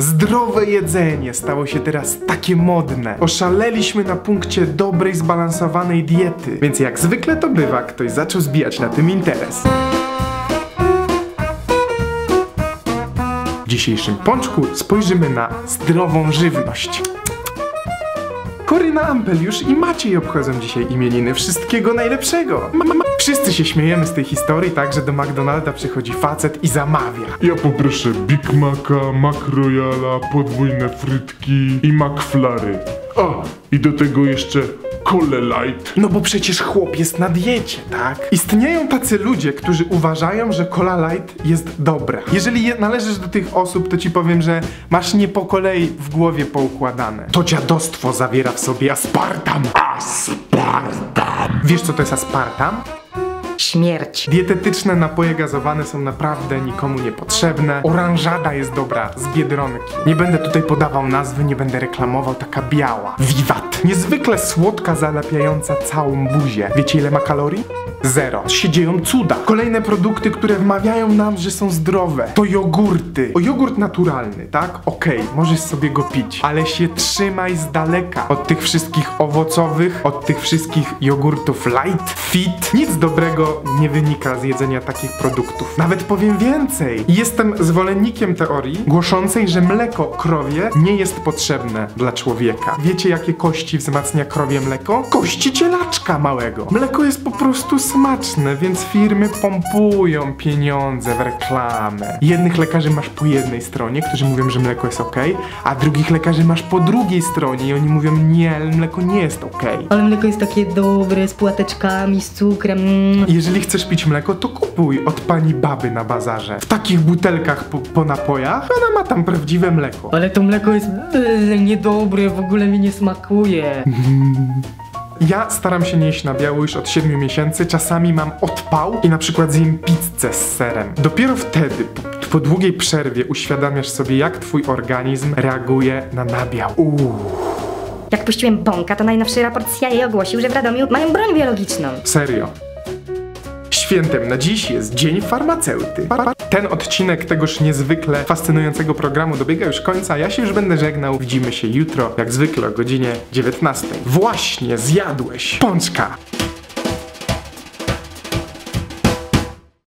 Zdrowe jedzenie stało się teraz takie modne. Oszaleliśmy na punkcie dobrej, zbalansowanej diety. Więc jak zwykle to bywa, ktoś zaczął zbijać na tym interes. W dzisiejszym pączku spojrzymy na zdrową żywność. Koryna Ampeliusz i Maciej obchodzą dzisiaj imieniny. Wszystkiego najlepszego! Ma, ma. Wszyscy się śmiejemy z tej historii, tak, że do McDonalda przychodzi facet i zamawia. Ja poproszę Big Maca, Mac podwójne frytki i McFlary. A, i do tego jeszcze Cole Light. No bo przecież chłop jest na diecie, tak? Istnieją tacy ludzie, którzy uważają, że Cola Light jest dobra. Jeżeli je, należysz do tych osób, to ci powiem, że masz nie po kolei w głowie poukładane. To dziadostwo zawiera w sobie aspartam. Aspartam. Wiesz co to jest aspartam? Śmierć. Dietetyczne napoje gazowane są naprawdę nikomu niepotrzebne. Oranżada jest dobra z Biedronki. Nie będę tutaj podawał nazwy, nie będę reklamował, taka biała. Wiwat. Niezwykle słodka, zalepiająca całą buzię. Wiecie ile ma kalorii? Zero. Się dzieją cuda. Kolejne produkty, które wmawiają nam, że są zdrowe, to jogurty. O jogurt naturalny, tak? Okej, możesz sobie go pić, ale się trzymaj z daleka od tych wszystkich owocowych, od tych wszystkich jogurtów light, fit. Nic dobrego nie wynika z jedzenia takich produktów. Nawet powiem więcej. Jestem zwolennikiem teorii głoszącej, że mleko krowie nie jest potrzebne dla człowieka. Wiecie, jakie kości wzmacnia krowie mleko? Kości cielaczka małego. Mleko jest po prostu smaczne, więc firmy pompują pieniądze w reklamę. Jednych lekarzy masz po jednej stronie, którzy mówią, że mleko jest ok, a drugich lekarzy masz po drugiej stronie i oni mówią, nie, mleko nie jest ok. Ale mleko jest takie dobre, z płateczkami, z cukrem. Mm. Jeżeli chcesz pić mleko, to kupuj od pani baby na bazarze. W takich butelkach po, po napojach, ona ma tam prawdziwe mleko. Ale to mleko jest yy, niedobre, w ogóle mi nie smakuje. Ja staram się nie jeść na biało już od 7 miesięcy, czasami mam odpał i na przykład zjem pizzę z serem. Dopiero wtedy, po, po długiej przerwie uświadamiasz sobie, jak twój organizm reaguje na nabiał. Uuu, Jak puściłem bąka, to najnowszy raport CIA ogłosił, że w Radomiu mają broń biologiczną. serio. Świętem na dziś jest Dzień Farmaceuty. Ten odcinek tegoż niezwykle fascynującego programu dobiega już końca. Ja się już będę żegnał. Widzimy się jutro, jak zwykle o godzinie 19. Właśnie zjadłeś pączka.